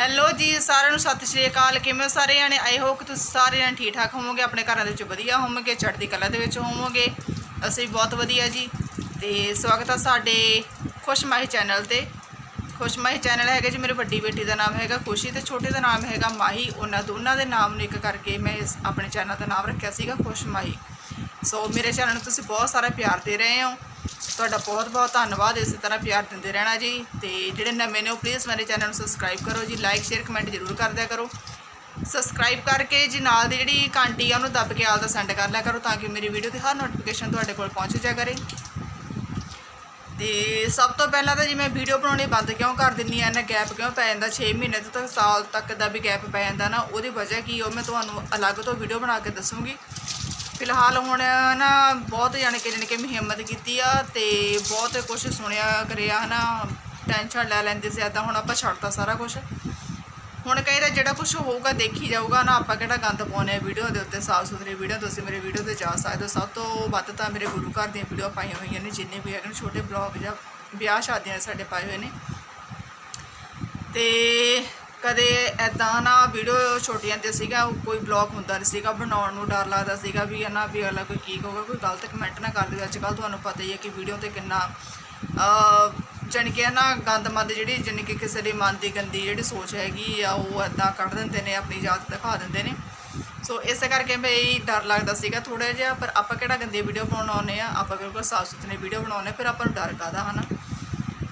Hello ਜੀ, ਸਾਰਿਆਂ ਨੂੰ ਸਤਿ ਸ਼੍ਰੀ ਅਕਾਲ, ਕਿਵੇਂ ਸਾਰੇ ਜਾਣੇ? ਆਈ ਹੋਪ ਕਿ ਤੁਸੀਂ ਸਾਰੇ ਜਾਣੇ ਠੀਕ ਠਾਕ ਹੋਵੋਗੇ, ਆਪਣੇ ਘਰਾਂ ਦੇ ਵਿੱਚ ਵਧੀਆ ਹੋਵੋਗੇ, ਚੜ੍ਹਦੀ ਕਲਾ ਦੇ ਵਿੱਚ ਹੋਵੋਗੇ, ਅਸੀਂ ਬਹੁਤ ਵਧੀਆ ਜੀ। ਤੇ ਸਵਾਗਤ ਆ ਸਾਡੇ ਖੁਸ਼ਮਾਹੀ ਚੈਨਲ ਤੇ। ਖੁਸ਼ਮਾਹੀ ਚੈਨਲ ਹੈਗਾ ਜੀ, ਮੇਰੇ ਵੱਡੀ ਬੇਟੀ ਦਾ ਨਾਮ ਹੈਗਾ ਖੁਸ਼ੀ ਤੇ ਛੋਟੇ ਦਾ ਨਾਮ ਹੈਗਾ ਮਾਹੀ। ਉਹਨਾਂ ਦੋਨਾਂ ਦੇ ਨਾਮ ਨੂੰ ਇੱਕ ਕਰਕੇ ਮੈਂ ਇਸ ਆਪਣੇ ਚੈਨਲ ਦਾ ਨਾਮ ਰੱਖਿਆ ਸੀਗਾ ਖੁਸ਼ਮਾਹੀ ਸੋ ਮੇਰੇ ਚੈਨਲ ਨੂੰ ਤੁਸੀਂ ਬਹੁਤ ਸਾਰਾ ਪਿਆਰ ਦੇ ਰਹੇ ਹੋ। ਤੁਹਾਡਾ ਬਹੁਤ ਬਹੁਤ ਧੰਨਵਾਦ, ਇਸੇ ਤਰ੍ਹਾਂ ਪਿਆਰ ਦਿੰਦੇ ਰਹਿਣਾ ਜੀ। ਤੇ ਜਿਹੜੇ ਨਵੇਂ ਨੇ ਉਹ ਪਲੀਜ਼ ਮੇਰੇ ਚੈਨਲ ਨੂੰ ਸਬਸਕ੍ਰਾਈਬ ਕਰੋ ਜੀ ਲਾਈਕ ਸ਼ੇਅਰ ਕਮੈਂਟ ਜ਼ਰੂਰ ਕਰਦਿਆ ਕਰੋ। ਸਬਸਕ੍ਰਾਈਬ ਕਰਕੇ ਜੀ ਨਾਲ ਦੀ ਜਿਹੜੀ ਘੰਟੀ ਆ, ਉਹਨੂੰ ਦੱਬ ਕੇ ਆਲ ਦਾ ਸੈਂਡ ਕਰ ਲਿਆ ਕਰੋ ਤਾਂ ਕਿ ਮੇਰੀ ਵੀਡੀਓ ਦੀ ਹਰ ਨੋਟੀਫਿਕੇਸ਼ਨ ਤੁਹਾਡੇ ਕੋਲ ਪਹੁੰਚ ਜਾ ਕਰੇ। ਤੇ ਸਭ ਤੋਂ ਪਹਿਲਾਂ ਤਾਂ ਜੀ ਮੈਂ ਵੀਡੀਓ ਬਣਾਉਣੀ ਬੰਦ ਕਿਉਂ ਕਰ ਦਿੰਨੀ ਆ? ਇਹਨਾਂ ਗੈਪ ਕਿਉਂ ਪੈ ਜਾਂਦਾ? 6 ਮਹੀਨੇ ਤੋਂ ਤਾਂ ਸਾਲ ਤੱਕ ਦਾ ਵੀ ਗੈਪ ਪੈ ਜਾਂਦਾ ਨਾ, ਉਹਦੀ ਵਜ੍ਹਾ ਕੀ ਉਹ ਮੈਂ ਤੁਹਾਨੂੰ ਅਲੱਗ ਤੋਂ ਵੀਡੀਓ ਬਣਾ ਕੇ ਦੱਸੂਗੀ। ਫਿਲਹਾਲ ਹੁਣ ਨਾ ਬਹੁਤ ਜਾਣੇ ਕਿ ਜਾਣੀ ਕਿ ਮੈਂ ਹਿੰਮਤ ਕੀਤੀ ਆ ਤੇ ਬਹੁਤ ਕੁਝ ਸੁਣਿਆ, ਕਰਿਆ, ਹਨਾ ਟੈਨਸ਼ਨ ਲੈ ਲੈਂਦੇ ਸੀ, ਏਦਾਂ ਹੁਣ ਆਪਾਂ ਛੱਡਤਾ ਸਾਰਾ ਕੁਝ ਹੁਣ ਕਹਿੰਦਾ ਜਿਹੜਾ ਕੁਝ ਹੋਊਗਾ, ਦੇਖੀ ਜਾਊਗਾ ਨਾ ਆਪਾਂ ਕਿਹੜਾ ਗੰਦ ਪਾਉਨੇ ਆ ਵੀਡੀਓ ਦੇ ਉੱਤੇ ਸਾਫ਼ ਸੁਥਰੀ ਵੀਡੀਓ, ਤੁਸੀਂ ਮੇਰੇ ਵੀਡੀਓ ਤੇ ਜਾ ਸਕਦੇ ਹੋ। ਸਭ ਤੋਂ ਵੱਧ ਤਾਂ ਮੇਰੇ ਗੁਰੂ ਘਰ ਦੀਆਂ ਵੀਡੀਓ ਪਾਈਆਂ ਹੋਈਆਂ ਨੇ, ਜਿੰਨੇ ਵੀ ਹੈਗੇ ਨੇ, ਛੋਟੇ ਬਲੌਗ ਜਾਂ ਵਿਆਹ ਸ਼ਾਦੀਆਂ ਦੇ ਸਾਡੇ ਪਾਏ ਹੋਏ ਨੇ। ਤੇ ਕਦੇ ਐਦਾਂ ਨਾ ਵੀਡੀਓ ਛੋਟੀਆਂ ਤੇ ਸੀਗਾ ਕੋਈ ਬਲੌਗ ਹੁੰਦਾ ਨਹੀਂ ਸੀਗਾ, ਬਣਾਉਣ ਨੂੰ ਡਰ ਲੱਗਦਾ ਸੀਗਾ ਵੀ ਨਾ ਵੀ ਅਗਲਾ ਕੋਈ ਕੀ ਕਹੂਗਾ, ਕੋਈ ਗਲਤ ਕਮੈਂਟ ਨਾ ਕਰ ਦਿਓ ਅੱਜ ਕੱਲ ਤੁਹਾਨੂੰ ਪਤਾ ਹੀ ਹੈ ਕਿ ਵੀਡੀਓ ਤੇ ਕਿੰਨਾ ਜਾਣੀ ਕਿ ਨਾ ਗੰਦ ਮੰਦ ਜਿਹੜੀ, ਜਾਣੀ ਕਿ ਕਿਸੇ ਦੇ ਮਨ ਦੀ ਗੰਦੀ ਜਿਹੜੀ ਸੋਚ ਹੈਗੀ ਆ, ਉਹ ਐਦਾਂ ਕੱਢ ਦਿੰਦੇ ਨੇ, ਆਪਣੀ ਜਾਤ ਦਿਖਾ ਦਿੰਦੇ ਨੇ। ਸੋ ਇਸੇ ਕਰਕੇ ਬਈ ਡਰ ਲੱਗਦਾ ਸੀਗਾ ਥੋੜਾ ਜਿਹਾ, ਪਰ ਆਪਾਂ ਕਿਹੜਾ ਗੰਦੀ ਵੀਡੀਓ ਬਣਾਉਣੇ ਆ? ਆਪਾਂ ਬਿਲਕੁਲ ਸਾਫ਼ ਸੁਥਰੀ ਵੀਡੀਓ ਬਣਾਉਣੇ ਫਿਰ ਆਪਾਂ ਨੂੰ ਡਰ ਕਾਦਾ ਹਨਾ?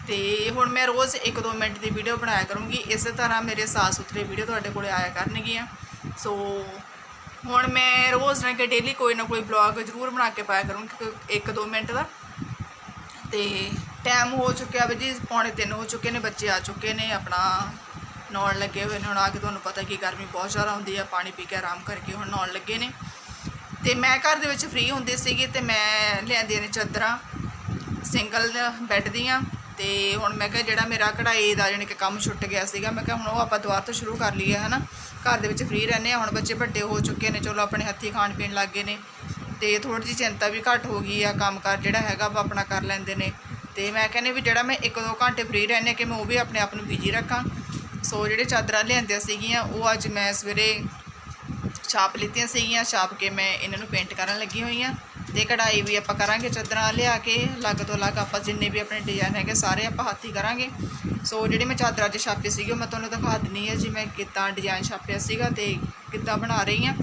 ਤੇ ਹੁਣ ਮੈਂ ਰੋਜ਼ 1-2 ਮਿੰਟ ਦੀ ਵੀਡੀਓ ਬਣਾਇਆ ਕਰੂੰਗੀ। ਇਸੇ ਤਰ੍ਹਾਂ ਮੇਰੇ ਸਾਫ਼ ਸੁਥਰੇ ਵੀਡੀਓ ਤੁਹਾਡੇ ਕੋਲੇ ਆਇਆ ਕਰਨਗੀਆਂ। ਸੋ ਹੁਣ ਮੈਂ ਰੋਜ਼ ਨਾ ਕਿ ਡੇਲੀ ਕੋਈ ਨਾ ਕੋਈ ਬਲੌਗ ਜ਼ਰੂਰ ਬਣਾ ਕੇ ਪਾਇਆ ਕਰੂੰਗੀ 1-2 ਮਿੰਟ ਦਾ। ਤੇ ਟਾਈਮ ਹੋ ਚੁੱਕਿਆ ਵੀ ਜੀ, ਪੌਣੇ 3 ਹੋ ਚੁੱਕੇ ਨੇ, ਬੱਚੇ ਆ ਚੁੱਕੇ ਨੇ, ਆਪਣਾ ਨਹਾਉਣ ਲੱਗੇ ਹੋਏ ਨੇ। ਹੁਣ ਆ ਕੇ ਤੁਹਾਨੂੰ ਪਤਾ ਕਿ ਗਰਮੀ ਬਹੁਤ ਜ਼ਿਆਦਾ ਹੁੰਦੀ ਆ, ਪਾਣੀ ਪੀ ਕੇ ਆਰਾਮ ਕਰਕੇ ਹੁਣ ਨਹਾਉਣ ਲੱਗੇ ਨੇ। ਤੇ ਮੈਂ ਘਰ ਦੇ ਵਿੱਚ ਫ੍ਰੀ ਹੁੰਦੀ ਸੀਗੀ ਤੇ ਮੈਂ ਲਿਆਂਦੀਆਂ ਨੇ ਚਾਦਰਾਂ ਸਿੰਗਲ ਬੈੱਡ ਦੀਆਂ। ਤੇ ਹੁਣ ਮੈਂ ਕਿਹਾ ਜਿਹੜਾ ਮੇਰਾ ਕਢਾਈ ਦਾ ਜਾਣੀ ਕਿ ਕੰਮ ਛੁੱਟ ਗਿਆ ਸੀਗਾ, ਮੈਂ ਕਿਹਾ ਹੁਣ ਉਹ ਆਪਾਂ ਦੁਬਾਰਾ ਤੋਂ ਸ਼ੁਰੂ ਕਰ ਲਈਏ ਹਨਾ ਘਰ ਦੇ ਵਿੱਚ ਫ੍ਰੀ ਰਹਿੰਦੇ ਆ ਹੁਣ ਬੱਚੇ ਵੱਡੇ ਹੋ ਚੁੱਕੇ ਨੇ, ਚਲੋ ਆਪਣੇ ਹੱਥੀਂ ਖਾਣ ਪੀਣ ਲੱਗ ਗਏ ਨੇ ਤੇ ਥੋੜੀ ਜਿਹੀ ਚਿੰਤਾ ਵੀ ਘੱਟ ਹੋ ਗਈ ਆ ਕੰਮਕਾਰ ਜਿਹੜਾ ਹੈਗਾ ਵਾ ਆਪਣਾ ਕਰ ਲੈਂਦੇ ਨੇ। ਤੇ ਮੈਂ ਕਹਿੰਦੀ ਵੀ ਜਿਹੜਾ ਮੈਂ 1-2 ਘੰਟੇ ਫ੍ਰੀ ਰਹਿੰਦੇ ਕਿ ਮੈਂ ਉਹ ਵੀ ਆਪਣੇ ਆਪ ਨੂੰ ਬਿਜ਼ੀ ਰੱਖਾਂ। ਸੋ ਜਿਹੜੇ ਚਾਦਰਾਂ ਲਿਆਂਦੀਆਂ ਸੀਗੀਆਂ, ਉਹ ਅੱਜ ਮੈਂ ਸਵੇਰੇ ਛਾਪ ਲਿੱਤੀਆਂ ਸੀਗੀਆਂ, ਛਾਪ ਕੇ ਮੈਂ ਇਹਨਾਂ ਨੂੰ ਪੇਂਟ ਕਰਨ ਲੱਗੀ ਹੋਈ ਆ ਤੇ ਕਢਾਈ ਵੀ ਆਪਾਂ ਕਰਾਂਗੇ ਚਾਦਰਾਂ ਲਿਆ ਕੇ ਲੱਗ ਤੋਂ ਲੱਗ ਆਪਾਂ ਜਿੰਨੇ ਵੀ ਆਪਣੇ ਡਿਜ਼ਾਈਨ ਹੈਗੇ ਸਾਰੇ ਆਪਾਂ ਹੱਥੀਂ ਕਰਾਂਗੇ। ਸੋ ਜਿਹੜੀ ਮੈਂ ਚਾਦਰ ਅੱਜ ਛਾਪੀ ਸੀਗੀ, ਉਹ ਮੈਂ ਤੁਹਾਨੂੰ ਦਿਖਾ ਦਿੰਨੀ ਹੈ ਜੀ ਮੈਂ ਕਿੱਦਾਂ ਡਿਜ਼ਾਈਨ ਛਾਪਿਆ ਸੀਗਾ ਤੇ ਕਿੱਦਾਂ ਬਣਾ ਰਹੀ ਹਾਂ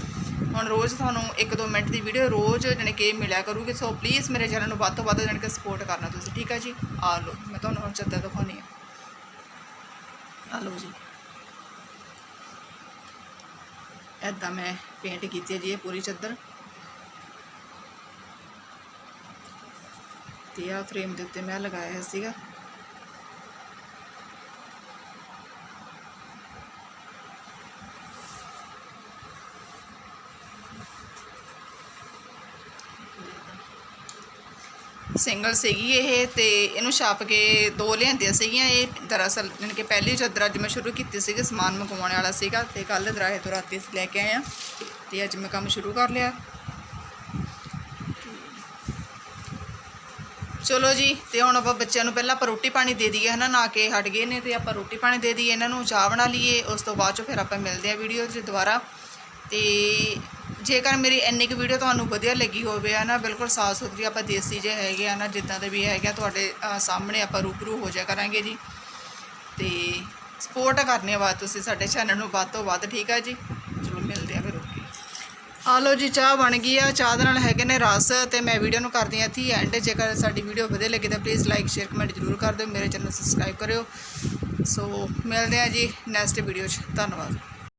ਹੁਣ ਰੋਜ਼ ਤੁਹਾਨੂੰ 1-2 ਮਿੰਟ ਦੀ ਵੀਡੀਓ ਰੋਜ਼ ਜਾਣੀ ਕਿ ਮਿਲਿਆ ਕਰੂਗੀ। ਸੋ ਪਲੀਜ਼ ਮੇਰੇ ਚੈਨਲ ਨੂੰ ਵੱਧ ਤੋਂ ਵੱਧ ਜਾਣੀ ਕਿ ਸਪੋਰਟ ਕਰਨਾ ਤੁਸੀਂ, ਠੀਕ ਹੈ ਜੀ? ਆ ਲਓ, ਮੈਂ ਤੁਹਾਨੂੰ ਹੁਣ ਚਾਦਰ ਦਿਖਾਉਣੀ ਆ। ਆ ਲਓ ਜੀ। ਐਦਾਂ ਮੈਂ ਪੇਂਟ ਕੀਤੀ ਹੈ ਜੀ ਇਹ ਪੂਰੀ ਚਾਦਰ। ਤੇ ਆ ਫਰੇਮ ਦੇ ਉੱਤੇ ਮੈਂ ਲਗਾਇਆ ਸੀਗਾ। ਸਿੰਗਲ ਸੀਗੀ ਇਹ ਤੇ ਇਹਨੂੰ ਛਾਪ ਕੇ ਦੋ ਲਿਆਂਦੀਆਂ ਸੀਗੀਆਂ। ਇਹ ਦਰਅਸਲ ਜਾਣੀ ਕਿ ਪਹਿਲੀ ਚਾਦਰ ਅੱਜ ਮੈਂ ਸ਼ੁਰੂ ਕੀਤੀ ਸੀਗੀ, ਸਮਾਨ ਮੰਗਵਾਉਣ ਵਾਲਾ ਸੀਗਾ ਤੇ ਕੱਲ ਦਰਾਹੇ ਤੋਂ ਰਾਤੀ ਲੈ ਕੇ ਆਇਆ ਤੇ ਅੱਜ ਮੈਂ ਕੰਮ ਸ਼ੁਰੂ ਕਰ ਲਿਆ। ਚਲੋ ਜੀ, ਤੇ ਹੁਣ ਆਪਾਂ ਬੱਚਿਆਂ ਨੂੰ ਪਹਿਲਾਂ ਆਪਾਂ ਰੋਟੀ ਪਾਣੀ ਦੇ ਦਈਏ, ਹਨਾ? ਨਾ ਕੇ ਹਟ ਗਏ ਨੇ, ਤੇ ਆਪਾਂ ਰੋਟੀ ਪਾਣੀ ਦੇ ਦਈਏ, ਇਹਨਾਂ ਨੂੰ ਚਾਹ ਬਣਾ ਲਈਏ, ਉਸ ਤੋਂ ਬਾਅਦ ਚੋਂ ਫਿਰ ਆਪਾਂ ਮਿਲਦੇ ਆ ਵੀਡੀਓ 'ਚ ਦੁਬਾਰਾ। ਤੇ ਜੇਕਰ ਮੇਰੀ ਇੰਨੀ ਕੁ ਵੀਡੀਓ ਤੁਹਾਨੂੰ ਵਧੀਆ ਲੱਗੀ ਹੋਵੇ ਆ ਨਾ ਬਿਲਕੁਲ ਸਾਫ਼ ਸੁਥਰੀ ਆਪਾਂ ਦੇਸੀ ਜੇ ਹੈਗੇ ਆ ਨਾ ਜਿੱਦਾਂ ਦੇ ਵੀ ਹੈਗੇ ਆ, ਤੁਹਾਡੇ ਸਾਹਮਣੇ ਆਪਾਂ ਰੂਬਰੂ ਹੋ ਜਾ ਕਰਾਂਗੇ ਜੀ। ਤੇ ਸਪੋਰਟ ਕਰਨੇ ਬਾਅਦ ਤੁਸੀਂ ਸਾਡੇ ਚੈਨਲ ਨੂੰ, ਵੱਧ ਤੋਂ ਵੱਧ, ਠੀਕ ਆ ਜੀ ਚਲੋ ਮਿਲਦੇ ਆ ਫਿਰ ਓਕੇ ਆ ਲਓ ਜੀ, ਚਾਹ ਬਣ ਗਈ ਆ। ਚਾਹ ਦੇ ਨਾਲ ਹੈਗੇ ਨੇ ਰਸ ਤੇ ਮੈਂ ਵੀਡੀਓ ਨੂੰ ਕਰਦੀ ਆ ਥੀ ਐਂਡ ਜੇਕਰ ਸਾਡੀ ਵੀਡੀਓ ਵਧੀਆ ਲੱਗੀ ਤਾਂ ਪਲੀਜ਼ ਲਾਈਕ ਸ਼ੇਅਰ ਕਮੈਂਟ ਜ਼ਰੂਰ ਕਰ ਦਿਓ। ਮੇਰੇ ਚੈਨਲ ਸਬਸਕ੍ਰਾਈਬ ਕਰਿਓ। ਸੋ ਮਿਲਦੇ ਆ ਜੀ ਨੈਕਸਟ ਵੀਡੀਓ 'ਚ। ਧੰਨਵਾਦ।